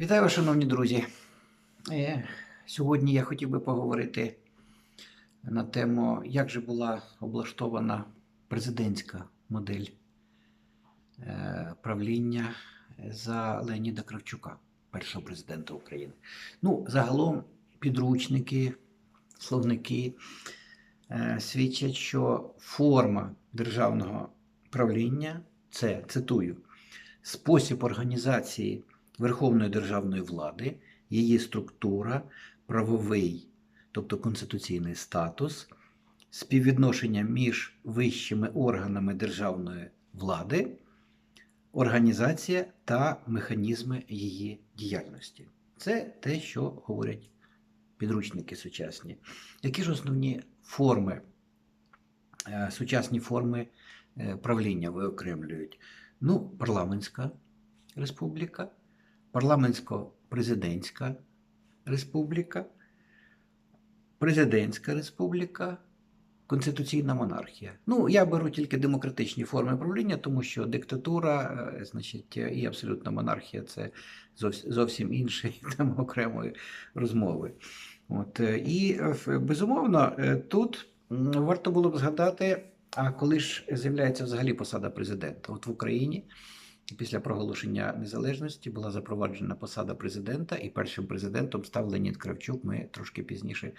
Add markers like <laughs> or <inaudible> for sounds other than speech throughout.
Вітаю шановні друзі. Е, Сьогодні я хотів би поговорити на тему, як же була облаштована президентська модель е, правління за Леоніда Кравчука, першого президента України. Ну, загалом підручники, словники е, свідчать, що форма державного правління це, цитую, спосіб організації Верховної державної влади, її структура, правовий, тобто конституційний статус, співвідношення між вищими органами державної влади, організація та механізми її діяльності. Це те, що говорять підручники сучасні. Які ж основні форми, е, сучасні форми е, правління виокремлюють? Ну, парламентська республіка, парламентсько-президентська республіка, президентська республіка, конституційна монархія. Ну, я беру тільки демократичні форми правління, тому що диктатура, е, значить, і абсолютна монархія це зовсім інші <laughs> тема окремої розмови. От, е, і е, безумовно, тут варто було б згадати, а коли ж з'являється взагалі посада президента? От в Україні після проголошення незалежності була запроваджена посада президента, і першим президентом став Леонід Кравчук. Ми трошки пізніше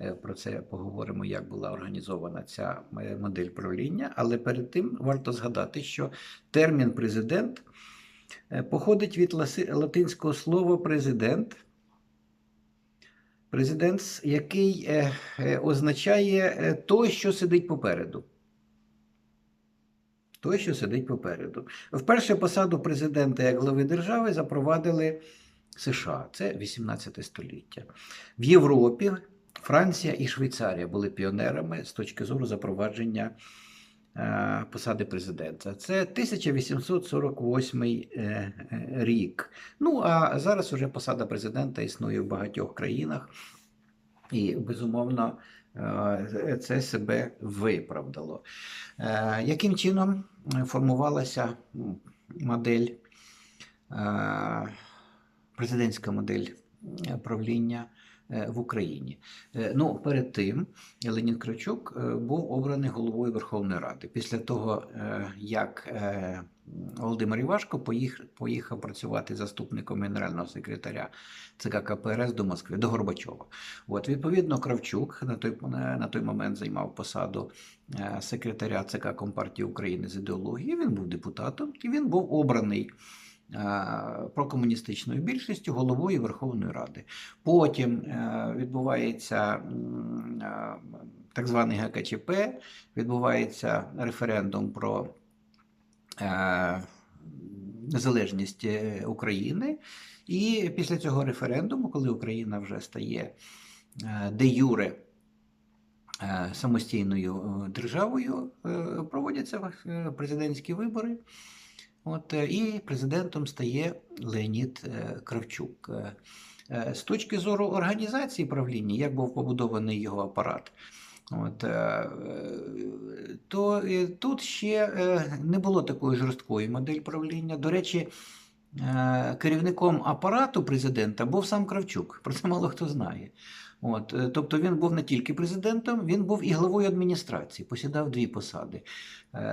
е, про це поговоримо, як була організована ця е, модель правління. Але перед тим варто згадати, що термін президент е, походить від латинського слова президент. Президент, який означає той, що сидить попереду. Той, що сидить попереду. Вперше посаду президента як глави держави запровадили США. Це 18 століття. В Європі Франція і Швейцарія були піонерами з точки зору запровадження е, посади президента. Це 1848 е, е, рік. Ну а зараз уже посада президента існує в багатьох країнах, і безумовно це себе виправдало. Яким чином формувалася модель, е, президентська модель е, правління в Україні? Е, Ну, перед тим Леонід Кравчук е, був обраний головою Верховної Ради. Після того, е, як е, Володимир Івашко поїх- поїхав працювати заступником генерального секретаря ЦК КПРС до Москви, до Горбачова. От, відповідно, Кравчук на той, на, той момент займав посаду е, секретаря ЦК Компартії України з ідеології. Він був депутатом і він був обраний е, прокомуністичною більшістю головою Верховної Ради. Потім е, відбувається е, так званий ГКЧП, відбувається референдум про е, незалежність е, України. І після цього референдуму, коли Україна вже стає е, де юре е, самостійною е, державою, е, проводяться е, президентські вибори. От, е, і президентом стає Леонід е, Кравчук. Е, З точки зору організації правління, як був побудований його апарат, от, то тут ще не було такої жорсткої моделі правління. До речі, керівником апарату президента був сам Кравчук. Про це мало хто знає. От, тобто він був не тільки президентом, він був і главою адміністрації, посідав дві посади.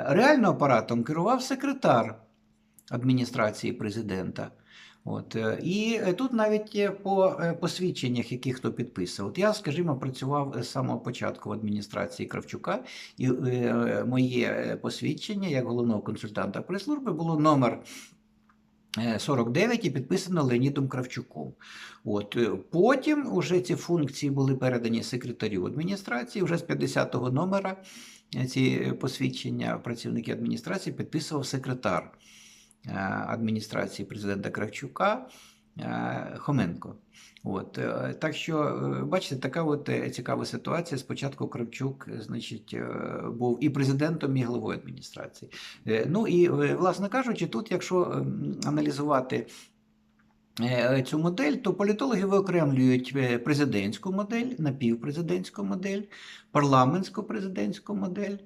Реально апаратом керував секретар адміністрації президента. От, е, і е, тут навіть по е, посвідченнях, які хто підписав. От я, скажімо, працював з самого початку в адміністрації Кравчука, і е, моє посвідчення як головного консультанта прес-служби було номер е, 49 і підписано Леонідом Кравчуком. От, потім уже ці функції були передані секретарю адміністрації, вже з 50-го номера ці посвідчення працівники адміністрації підписував секретар адміністрації президента Кравчука е, Хоменко. От, е, так що, е, бачите, така от е, цікава ситуація. Спочатку Кравчук, е, значить, е, був і президентом, і головою адміністрації. Е, Ну і, е, власне кажучи, тут, якщо аналізувати е, цю модель, то політологи виокремлюють е, президентську модель, напівпрезидентську модель, парламентську президентську модель.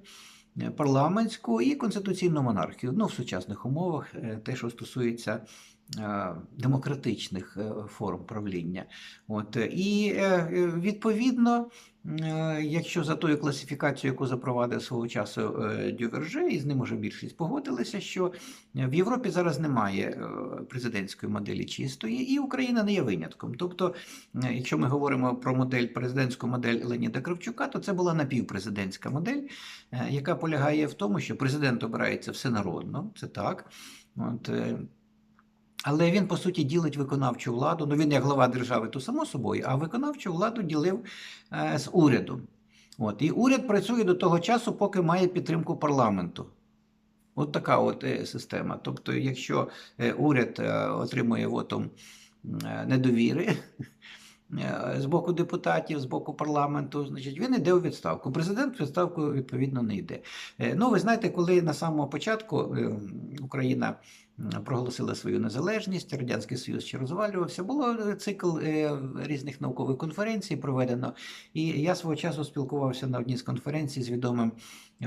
Е, Парламентську і конституційну монархію. Ну, в сучасних умовах, е, те, що стосується демократичних е, форм правління. От, е, і е, е, відповідно, е, якщо за тою класифікацією, яку запровадив свого часу е, Дюверже, і з ним уже більшість погодилися, що в Європі зараз немає е, президентської моделі чистої, і Україна не є винятком. Тобто, е, якщо ми говоримо про модель президентську модель Леоніда Кравчука, то це була напівпрезидентська модель, е, яка полягає в тому, що президент обирається всенародно, це так. От, е, але він, по суті, ділить виконавчу владу. Ну, він як глава держави, то само собою, а виконавчу владу ділив е, з урядом. От, і уряд працює до того часу, поки має підтримку парламенту. От така от е, система. Тобто, якщо е, уряд е, отримує вотом е, недовіри е, з боку депутатів, з боку парламенту, значить він йде у відставку. Президент відставку відповідно не йде. Е, Ну, ви знаєте, коли на самому початку е, Україна проголосила свою незалежність, Радянський Союз ще розвалювався, було цикл е, різних наукових конференцій проведено. І я свого часу спілкувався на одній з конференцій з відомим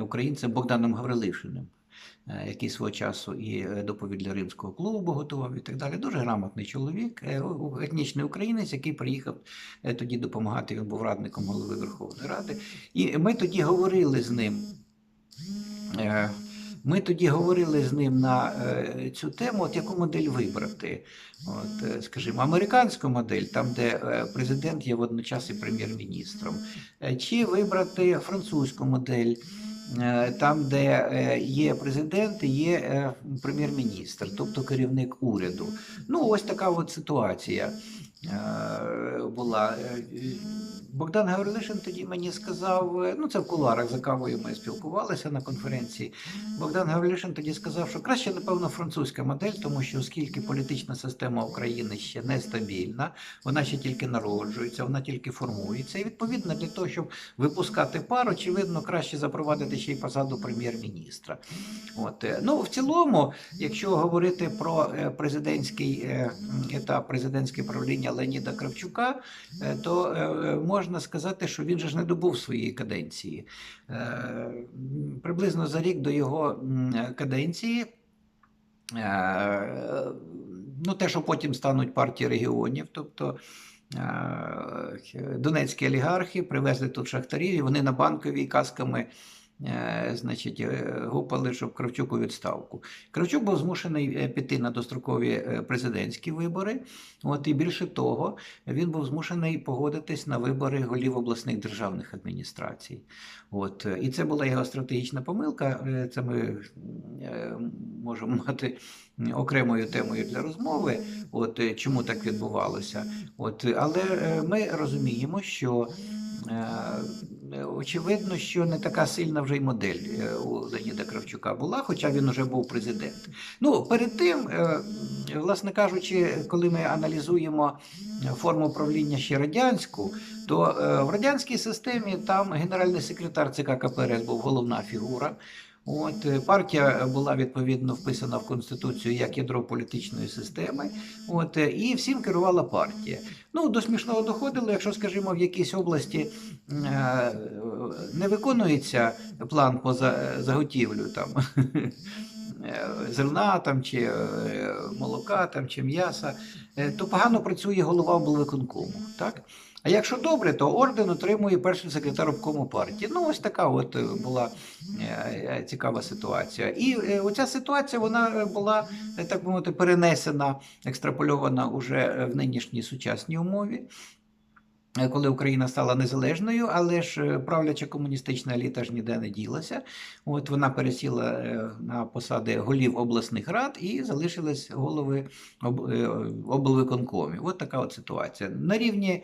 українцем Богданом Гаврилишиним. е, Який свого часу і е, доповідь для римського клубу готував і так далі. Дуже грамотний чоловік, е, етнічний українець, який приїхав е, тоді допомагати. Він був радником голови Верховної Ради. І ми тоді говорили з ним. Ми тоді говорили з ним на е, цю тему, от яку модель вибрати. От, е, скажімо, американську модель, там, де е, президент є водночас і прем'єр-міністром, чи вибрати французьку модель, там, де є президент є прем'єр-міністр, тобто керівник уряду. Ну, ось така от ситуація була. Е, Богдан Гаврилишин тоді мені сказав, е, ну це в кулуарах за кавою ми спілкувалися на конференції. Богдан Гаврилишин тоді сказав, що краще, напевно, французька модель, тому що оскільки політична система України ще нестабільна, вона ще тільки народжується, вона тільки формується. І відповідно для того, щоб випускати пар, очевидно, краще запровадити ще й посаду прем'єр-міністра. От е, ну в цілому, якщо говорити про е, президентський е, етап президентське правління Леоніда Кравчука, е, то е, е, можна сказати, що він же ж не добув своєї каденції. Приблизно за рік до його каденції. Ну, те, що потім стануть партії регіонів, тобто донецькі олігархи привезли тут шахтарів, і вони на банковій касками значить, е, гупали, щоб Кравчук у відставку. Кравчук був змушений е, піти на дострокові е, президентські вибори. От, і більше того, він був змушений погодитись на вибори голів обласних державних адміністрацій. От, е, і це була його стратегічна помилка. е, Це ми е, можемо мати окремою темою для розмови. От е, чому так відбувалося? От, е, але е, ми розуміємо, що е, очевидно, що не така сильна вже й модель е, у Леоніда Кравчука була, хоча він вже був президент. Ну, перед тим, е, власне кажучи, коли ми аналізуємо форму правління ще радянську, то е, в радянській системі там генеральний секретар ЦК КПРС був головна фігура. От е, партія була відповідно вписана в конституцію як ядро політичної системи. От е, і всім керувала партія. Ну до смішного доходило, якщо, скажімо, в якійсь області е, не виконується план по заготівлю там. <laughs> Зерна там чи молока там чи м'яса, то погано працює голова облвиконкому. Так? А якщо добре, то орден отримує перший секретар обкому партії. Ну, ось така от е, була е, е, цікава ситуація. І оця ситуація вона була, так би мовити, перенесена, екстрапольована уже в нинішній сучасній умові. Е, Коли Україна стала незалежною, але ж е, правляча комуністична еліта ж ніде не ділася. От вона пересіла е, на посади голів обласних рад і залишились голови об- облвиконкомів. От така от ситуація. На рівні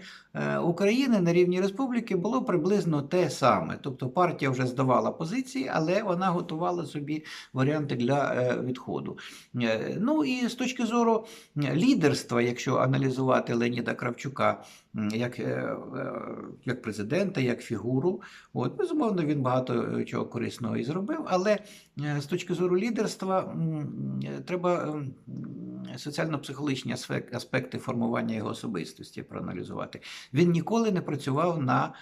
України, на рівні республіки було приблизно те саме. Тобто партія вже здавала позиції, але вона готувала собі варіанти для відходу. Ну і з точки зору лідерства, якщо аналізувати Леоніда Кравчука як, е, е, як президента, як фігуру, от, безумовно, він багато е, чого корисного і зробив, але з точки зору лідерства треба соціально-психологічні аспекти формування його особистості проаналізувати. Він ніколи не працював на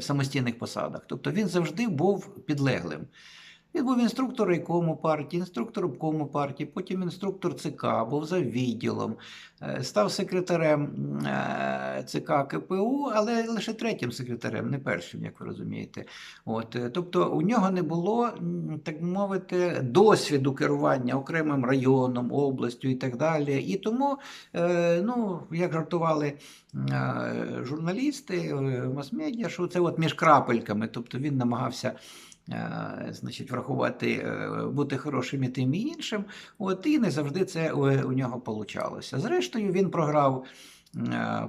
самостійних посадах. Тобто він завжди був підлеглим. Він був інструктор райкому партії, інструктор обкому партії, потім інструктор ЦК, був за відділом, е, став секретарем е, ЦК КПУ, але лише третім секретарем, не першим, як ви розумієте. От, е, тобто у нього не було, так мовити, досвіду керування окремим районом, областю і так далі. І тому, ну, як жартували журналісти, мас-медіа, що це от між крапельками, тобто він намагався. Е, Значить, врахувати, е, бути хорошим і тим і іншим, от і не завжди це у, у нього получалося. Зрештою, він програв, е,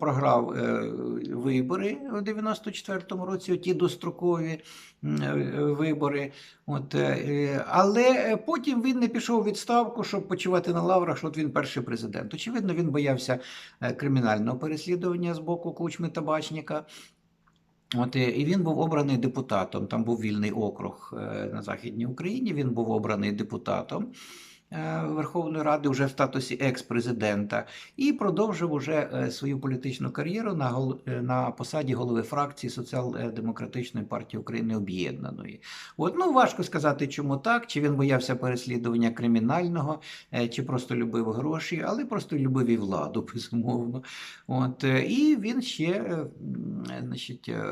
програв е, вибори у 94-му році, ті дострокові е, вибори. От, е, е, але потім він не пішов у відставку, щоб почувати на лаврах, що от він перший президент. Очевидно, він боявся е, кримінального переслідування з боку кучми табачника. От, е, і він був обраний депутатом. Там був вільний округ е, на Західній Україні. Він був обраний депутатом Верховної Ради вже в статусі екс-президента і продовжив уже е, свою політичну кар'єру на, гол- е, на посаді голови фракції Соціал-демократичної партії України Об'єднаної. От, ну, важко сказати, чому так, чи він боявся переслідування кримінального, е, чи просто любив гроші, але просто любив і владу, <laughs> безумовно. От, е, і він ще е, значить, е,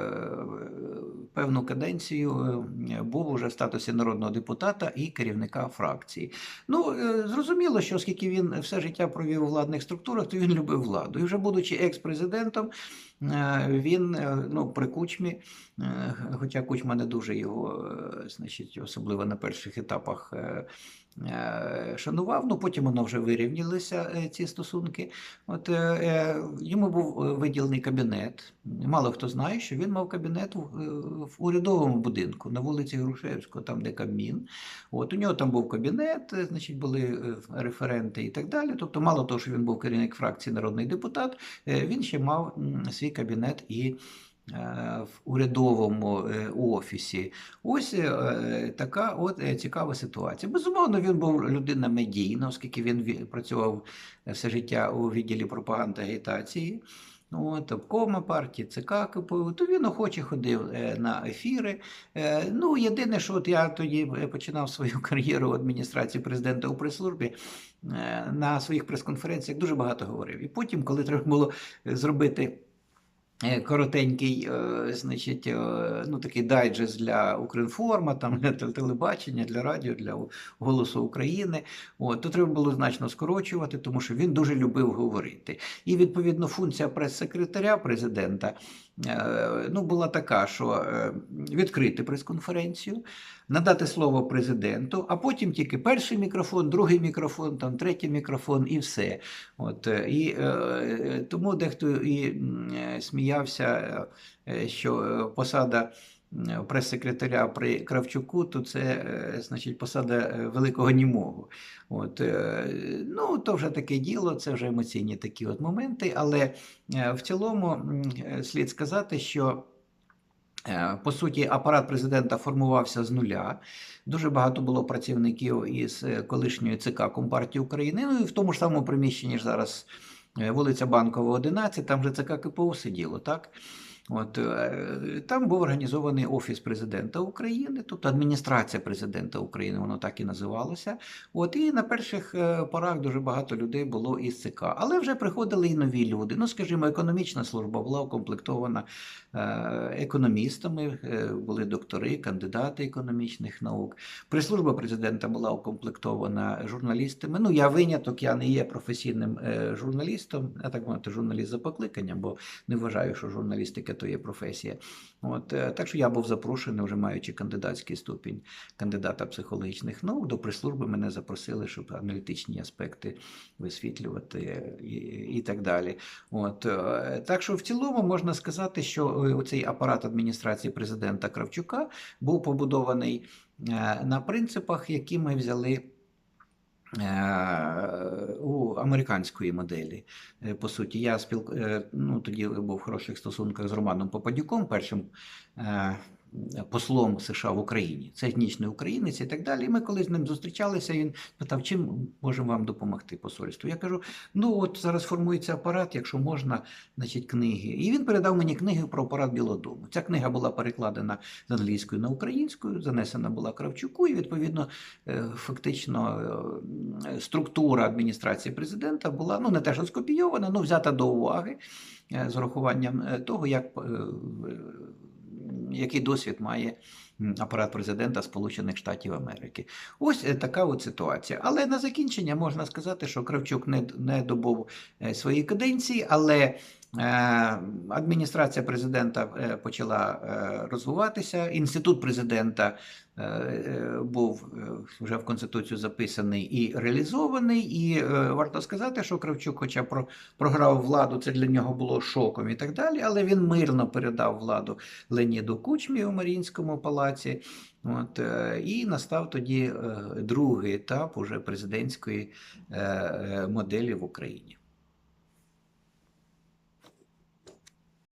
певну каденцію е, був уже в статусі народного депутата і керівника фракції. Ну, е, зрозуміло, що оскільки він все життя провів у владних структурах, то він любив владу. І вже будучи екс-президентом, е, він ну, при кучмі, хоча кучма не дуже його, значить, особливо на перших етапах. Е, Шанував, ну потім воно вже вирівнялися е, ці стосунки. От е, йому був виділений кабінет. Мало хто знає, що він мав кабінет в, в урядовому будинку на вулиці Грушевського, там де Кабмін. От у нього там був кабінет, значить, були референти і так далі. Тобто, мало того, що він був керівник фракції народний депутат, він ще мав свій кабінет і. Е, В урядовому е, офісі. Ось е, така от цікава ситуація. Безумовно, він був людина медійна, оскільки він ві- працював все життя у відділі пропаганди агітації. От, обкома партії, ЦК КПУ, то він охоче ходив на ефіри. Ну, єдине, що от я тоді починав свою <laughs> кар'єру в адміністрації президента у прес-службі, на своїх прес-конференціях дуже багато говорив. І потім, коли треба було зробити коротенький, е, значить, е, ну, такий дайджест для Укрінформа, там, для тел- телебачення, для радіо, для Голосу України, от, то треба було значно скорочувати, тому що він дуже любив говорити. І відповідно функція прес-секретаря президента е, ну, була така, що е, відкрити прес-конференцію, надати слово президенту, а потім тільки перший мікрофон, другий мікрофон, там третій мікрофон і все. От, е, і е, е, тому дехто і е, сміявся, е, що е, посада прес-секретаря при Кравчуку, то це е, значить посада е, великого німого. От, е, ну, то вже таке діло, це вже емоційні такі от моменти, але е, в цілому е, слід сказати, що. Е, По суті, апарат президента формувався з нуля. Дуже багато було працівників із е, колишньої ЦК Компартії України. Ну і в тому ж самому приміщенні ж зараз е, вулиця Банкова, 11, там же ЦК КПУ сиділо, так? От, е, там був організований Офіс президента України, тобто адміністрація президента України, воно так і називалося. От, і на перших е, порах дуже багато людей було із ЦК. Але вже приходили і нові люди. Ну, скажімо, економічна служба була укомплектована е, економістами, були доктори, кандидати економічних наук. Прес-служба президента була укомплектована журналістами. Ну, я виняток, я не є професійним журналістом, я так мовити, журналіст за покликанням, бо не вважаю, що журналістика то є професія. От, е, так що я був запрошений, вже маючи кандидатський ступінь кандидата психологічних наук, до прес-служби мене запросили, щоб аналітичні аспекти висвітлювати і, і так далі. От, е, так що в цілому можна сказати, що е, цей апарат адміністрації президента Кравчука був побудований на принципах, які ми взяли. Е, У американської моделі. Е, По суті, я спіл... е, ну, тоді був в хороших стосунках з Романом Попадюком, першим послом США в Україні. Це етнічний українець і так далі. І ми коли з ним зустрічалися, він питав, чим можемо вам допомогти посольству. Я кажу: ну от зараз формується апарат, якщо можна, значить, книги. І він передав мені книги про апарат Білого Дому. Ця книга була перекладена з англійської на українську, занесена була Кравчуку, і відповідно, е, фактично е, структура адміністрації президента була ну не те, що скопійована, але взята до уваги е, з урахуванням того, як, який досвід має апарат президента Сполучених Штатів Америки. Ось е, така от ситуація. Але на закінчення можна сказати, що Кравчук не, не добув е, своєї каденції, але адміністрація президента е, почала е, розвиватися. Інститут президента е, е, був е, вже в Конституцію записаний і реалізований. І е, варто сказати, що Кравчук, хоча про, програв владу, це для нього було шоком і так далі, але він мирно передав владу Леоніду Кучмі у Маріїнському палаці. От, е, і настав тоді е, другий етап уже президентської е, е, моделі в Україні.